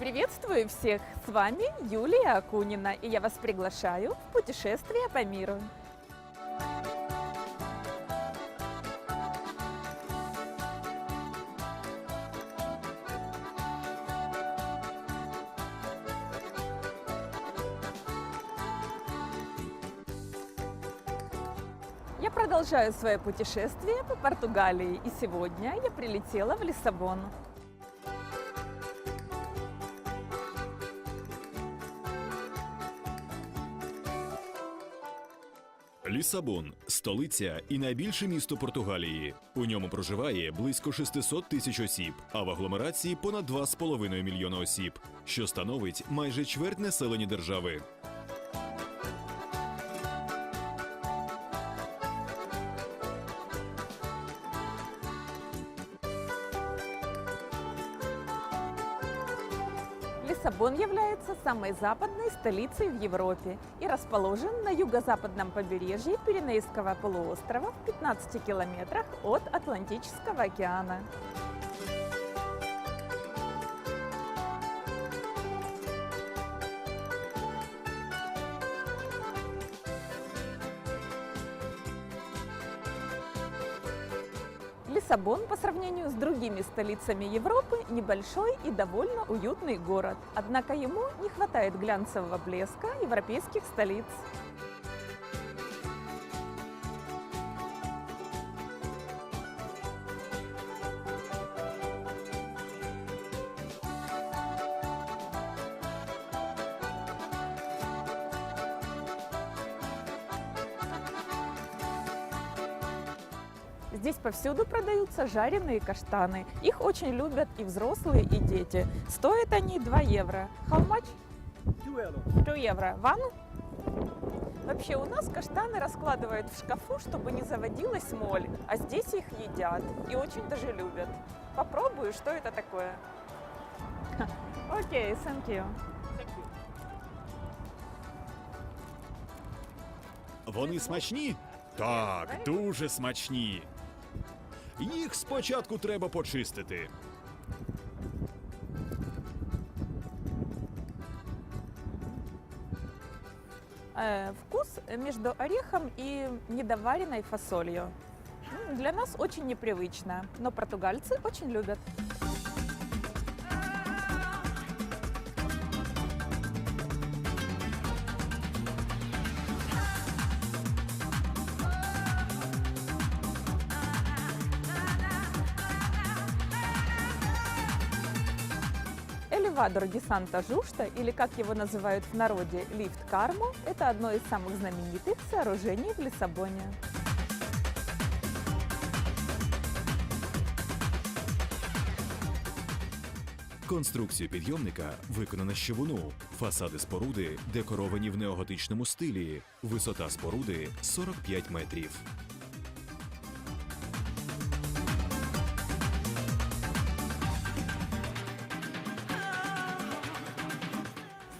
Приветствую всех! С вами Юлия Акунина, и я вас приглашаю в путешествие по миру. Я продолжаю свое путешествие по Португалии, и сегодня я прилетела в Лиссабон. Лісабон столиця і найбільше місто Португалії. У ньому проживає близько 600 тисяч осіб, а в агломерації понад 2,5 мільйона осіб, що становить майже чверть населення держави. Является самой западной столицей в Европе и расположен на юго-западном побережье Пиренейского полуострова в 15 километрах от Атлантического океана. Лиссабон по сравнению с другими столицами Европы небольшой и довольно уютный город. Однако ему не хватает глянцевого блеска европейских столиц. Повсюду продаются жареные каштаны. Их очень любят и взрослые, и дети. Стоят они 2 евро. How much? 2 евро. One? Вообще у нас каштаны раскладывают в шкафу, чтобы не заводилась моль, а здесь их едят и очень даже любят. Попробую, что это такое. Окей, thank you. Вони смачні? Так, дуже смачні. Їх спочатку треба почистити. Вкус между орехом и недоваренной фасолью. Для нас очень непривычно, но португальцы очень любят. Элевадор ди Санта Жушта, или как его называют в народе, лифт Кармо, это одно из самых знаменитых сооружений в Лиссабоне. Конструкцію підйомника виконано з човуну. Фасади споруди декоровані в неоготичному стилі. Висота споруди 45 метрів.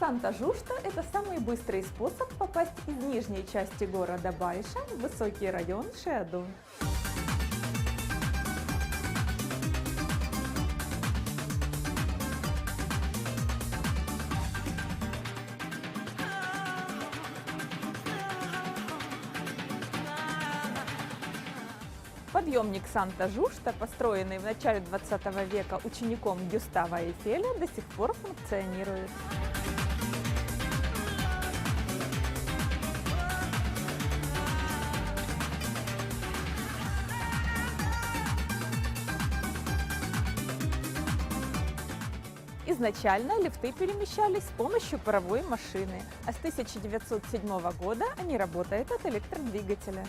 Санта-Жушта – это самый быстрый способ попасть из нижней части города Байша в высокий район Шиаду. Подъемник Санта-Жушта, построенный в начале 20 века учеником Гюстава Эйфеля, до сих пор функционирует. Изначально лифты перемещались с помощью паровой машины, а с 1907 года они работают от электродвигателя.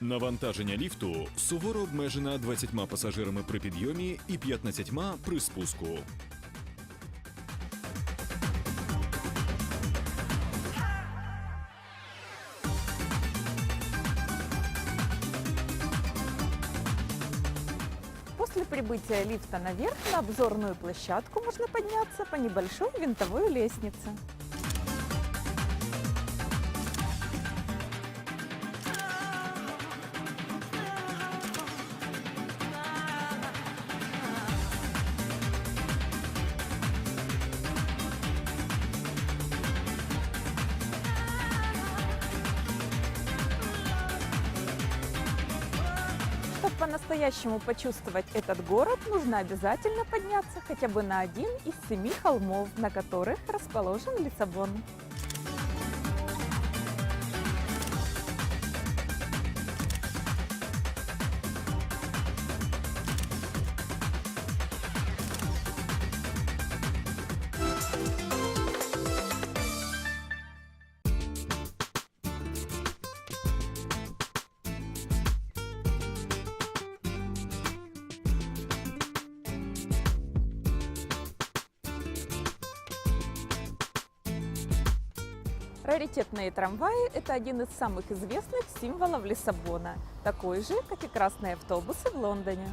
Навантаження ліфту суворо обмежено 20 пасажирами при підйомі і 15 при спуску. После прибытия лифта наверх на обзорную площадку можно подняться по небольшой винтовой лестнице. По-настоящему почувствовать этот город, нужно обязательно подняться хотя бы на один из семи холмов, на которых расположен Лиссабон. Раритетные трамваи – это один из самых известных символов Лиссабона, такой же, как и красные автобусы в Лондоне.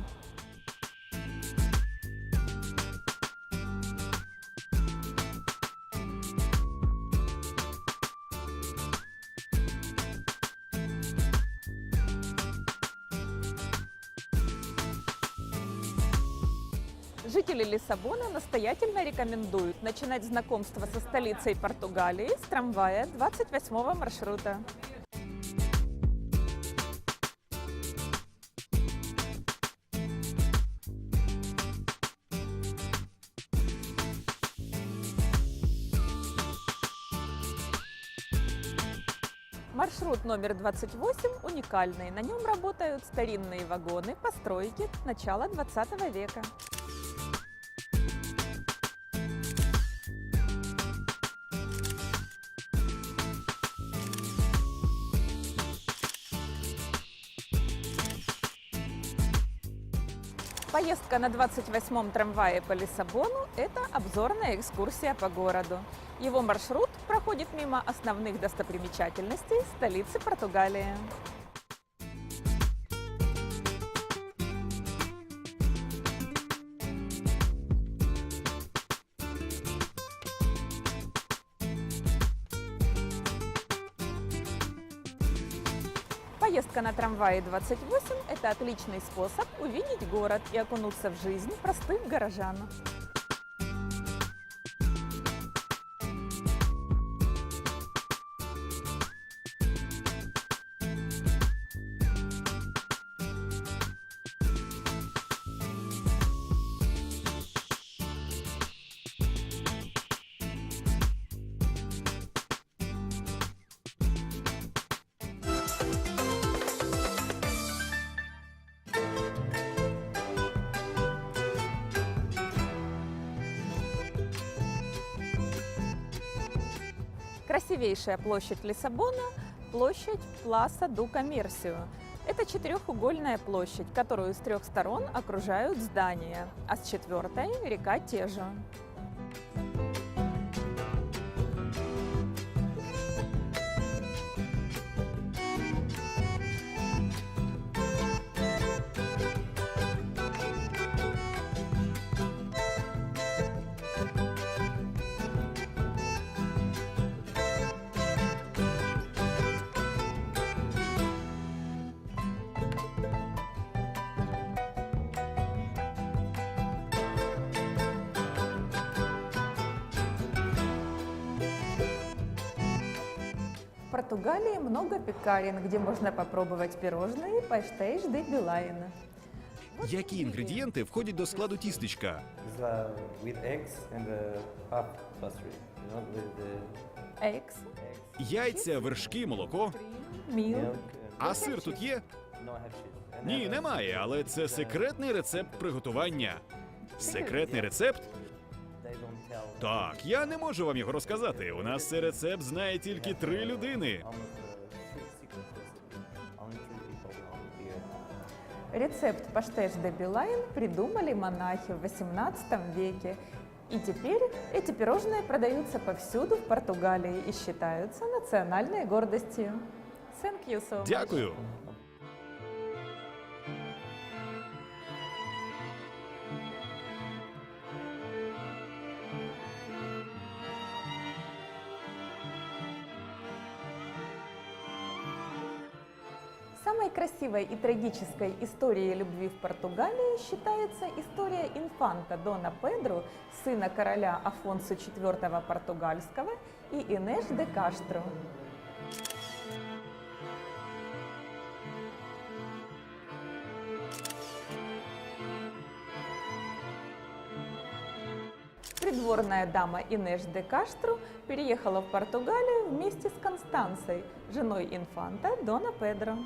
Жители Лиссабона настоятельно рекомендуют начинать знакомство со столицей Португалии с трамвая 28 маршрута. Маршрут номер 28 уникальный. На нем работают старинные вагоны постройки начала 20 века. Поездка на 28-м трамвае по Лиссабону – это обзорная экскурсия по городу. Его маршрут проходит мимо основных достопримечательностей столицы Португалии. Трамвае 28 – это отличный способ увидеть город и окунуться в жизнь простых горожан. Красивейшая площадь Лиссабона – площадь Пласа ду Коммерсио. Это четырехугольная площадь, которую с трех сторон окружают здания, а с четвертой – река Тежо. Португалии много пекарен, где можно попробовать пирожные паштейш де билайна. Які інгредієнти входять до складу тістечка? It's uh, with eggs and uh, half pastry. You know, with the Eggs, eggs, Яйця, вершки, молоко. milk. milk. And А сир тут є? no, I have cheese. And Ні, uh, немає, але це секретний рецепт приготування. Секретний рецепт? Так, я не можу вам його розказати. У нас цей рецепт знає тільки три людини. Рецепт паштеш де билайн придумали монахи в 18 веке. И теперь эти пирожные продаются повсюду в Португалии и считаются национальной гордостью. Thank you so much. Дякую. красивой и трагической историей любви в Португалии считается история инфанта Дона Педро, сына короля Афонсу IV Португальского и Инеш де Каштро. Придворная дама Инеш де Каштру переехала в Португалию вместе с Констанцией, женой инфанта Дона Педро.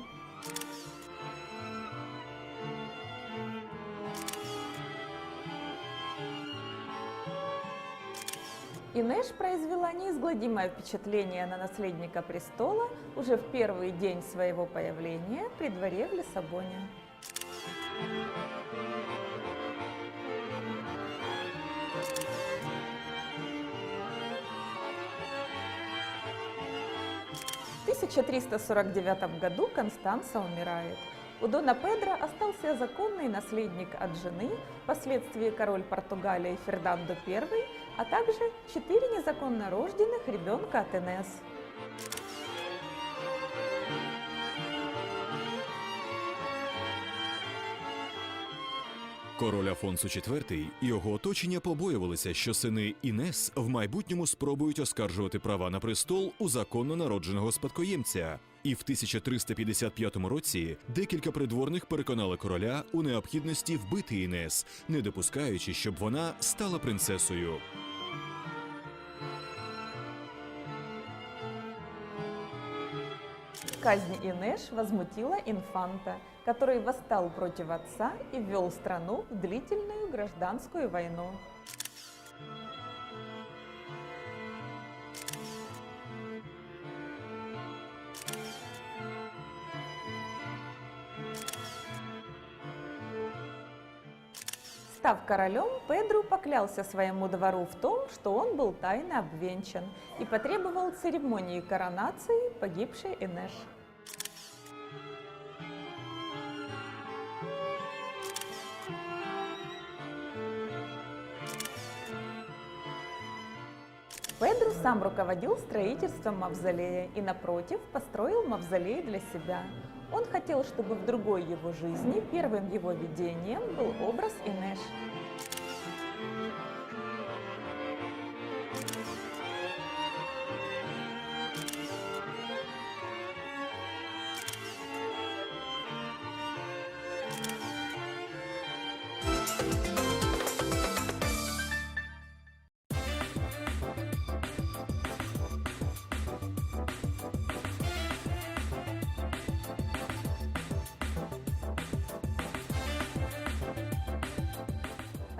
Инеш произвела неизгладимое впечатление на наследника престола уже в первый день своего появления при дворе в Лиссабоне. В 1349 году Констанца умирает. У Дона Педро остался законный наследник от жены, впоследствии король Португалии Фердандо I, а также четыре незаконно рожденных ребенка от Инес. Король Афонсо IV і його оточення побоювалися, що сини Інес в майбутньому спробують оскаржувати права на престол у законно народженого спадкоємця. І в 1355 році декілька придворних переконали короля у необхідності вбити Інес, не допускаючи, щоб вона стала принцесою. Казнь Инеш возмутила инфанта, который восстал против отца и ввел страну в длительную гражданскую войну. Став королем, Педру поклялся своему двору в том, что он был тайно обвенчан и потребовал церемонии коронации погибшей Энеш. Педро сам руководил строительством мавзолея и, напротив, построил мавзолей для себя. Он хотел, чтобы в другой его жизни первым его видением был образ Инеш.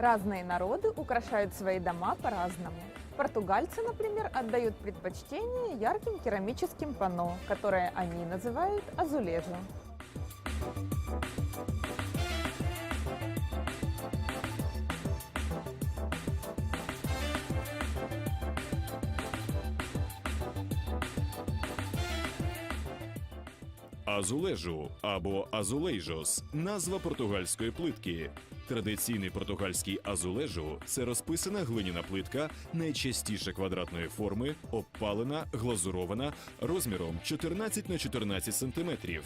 Разные народы украшают свои дома по-разному. Португальцы, например, отдают предпочтение ярким керамическим панно, которые они называют азулежу. Азулежу або азулейжос назва португальської плитки. Традиційний португальський азулежу це розписана глиняна плитка, найчастіше квадратної форми, обпалена, глазурована, розміром 14 на 14 сантиметрів.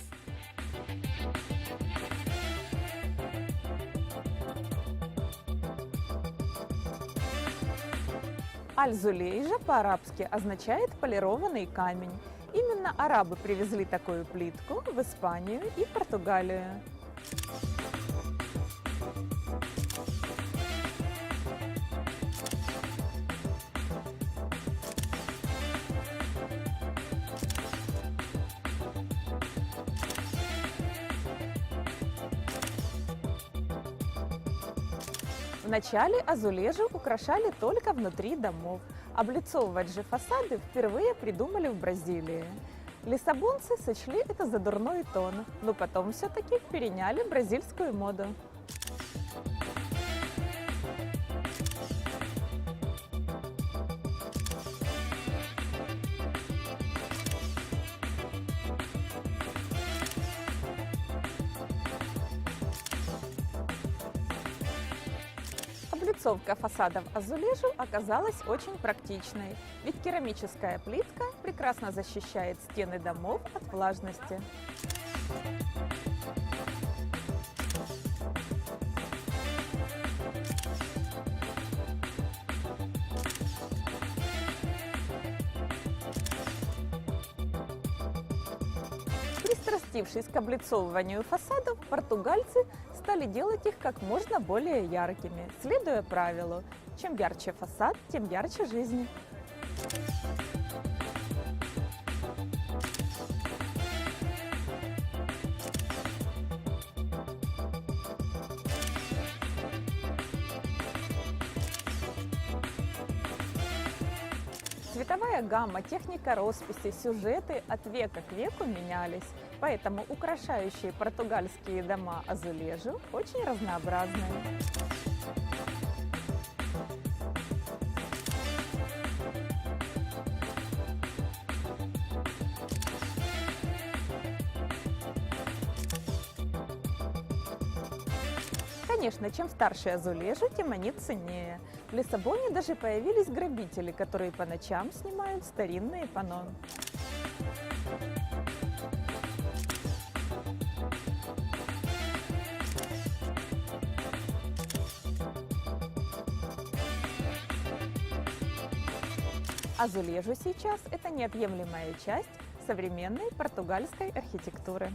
Аль-Зулейжа по-арабски означает полированный камень. Именно арабы привезли такую плитку в Испанию и Португалию. Вначале азулежи украшали только внутри домов. Облицовывать же фасады впервые придумали в Бразилии. Лиссабонцы сочли это за дурной тон, но потом все-таки переняли бразильскую моду. Облицовка фасадов азулежу оказалась очень практичной, ведь керамическая плитка прекрасно защищает стены домов от влажности. Пристрастившись к облицовыванию фасадов, португальцы стали делать их как можно более яркими, следуя правилу «чем ярче фасад, тем ярче жизнь». Гамма, техника росписи, сюжеты от века к веку менялись, поэтому украшающие португальские дома азулежу очень разнообразны. Конечно, чем старше азулежу, тем они ценнее. В Лиссабоне даже появились грабители, которые по ночам снимают старинные панно. Азулежу сейчас – это неотъемлемая часть современной португальской архитектуры.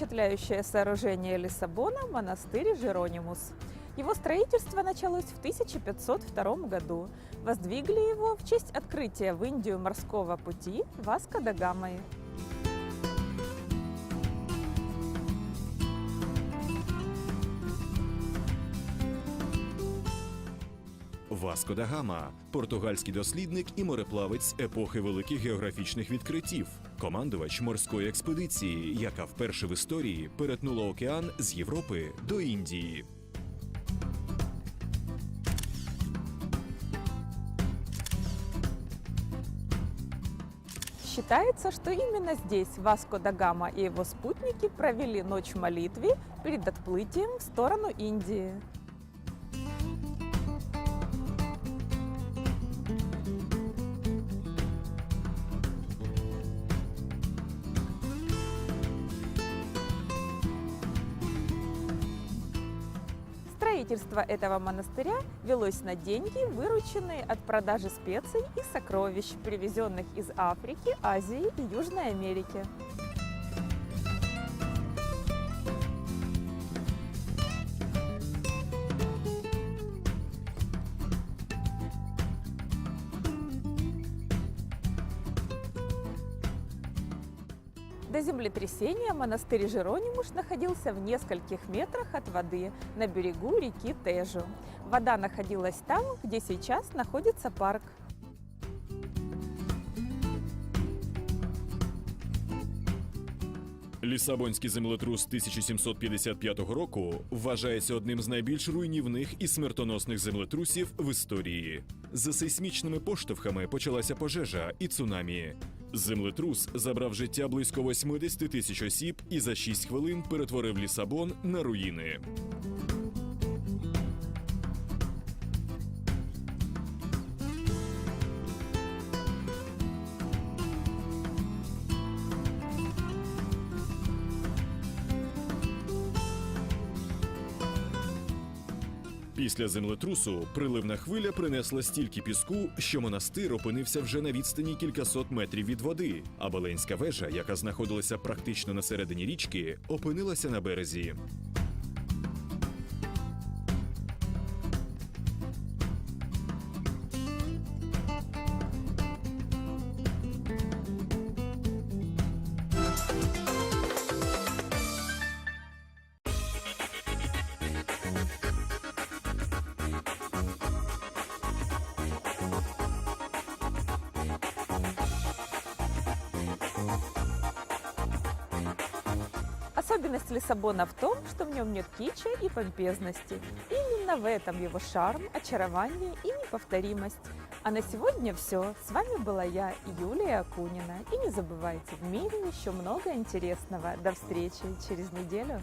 впечатляющее сооружение Лиссабона – монастырь Жеронимус. Его строительство началось в 1502 году. Воздвигли его в честь открытия в Индию морского пути Васко да Гамой. Васко да Гама – португальський дослідник і мореплавець епохи великих географічних відкриттів, командувач морської експедиції, яка вперше в історії перетнула океан з Європи до Індії. Считается, что именно здесь Васко да Гама и его спутники провели ночь в молитве перед отплытием в сторону Индии. Строительство этого монастыря велось на деньги, вырученные от продажи специй и сокровищ, привезенных из Африки, Азии и Южной Америки. До землетрясения монастырь Жеронимуш находился в нескольких метрах от воды на берегу реки Тежу. Вода находилась там, где сейчас находится парк. Лісабонський землетрус 1755 року вважається одним з найбільш руйнівних і смертоносних землетрусів в історії. За сейсмічними поштовхами почалася пожежа і цунамі. Землетрус забрав життя близько 80 тисяч осіб і за 6 хвилин перетворив Лісабон на руїни. Після землетрусу приливна хвиля принесла стільки піску, що монастир опинився вже на відстані кількасот метрів від води, а Беленська вежа, яка знаходилася практично на середині річки, опинилася на березі. Особенность Лиссабона в том, что в нем нет кича и помпезности. Именно в этом его шарм, очарование и неповторимость. А на сегодня все. С вами была я, Юлия Акунина. И не забывайте, в мире еще много интересного. До встречи через неделю.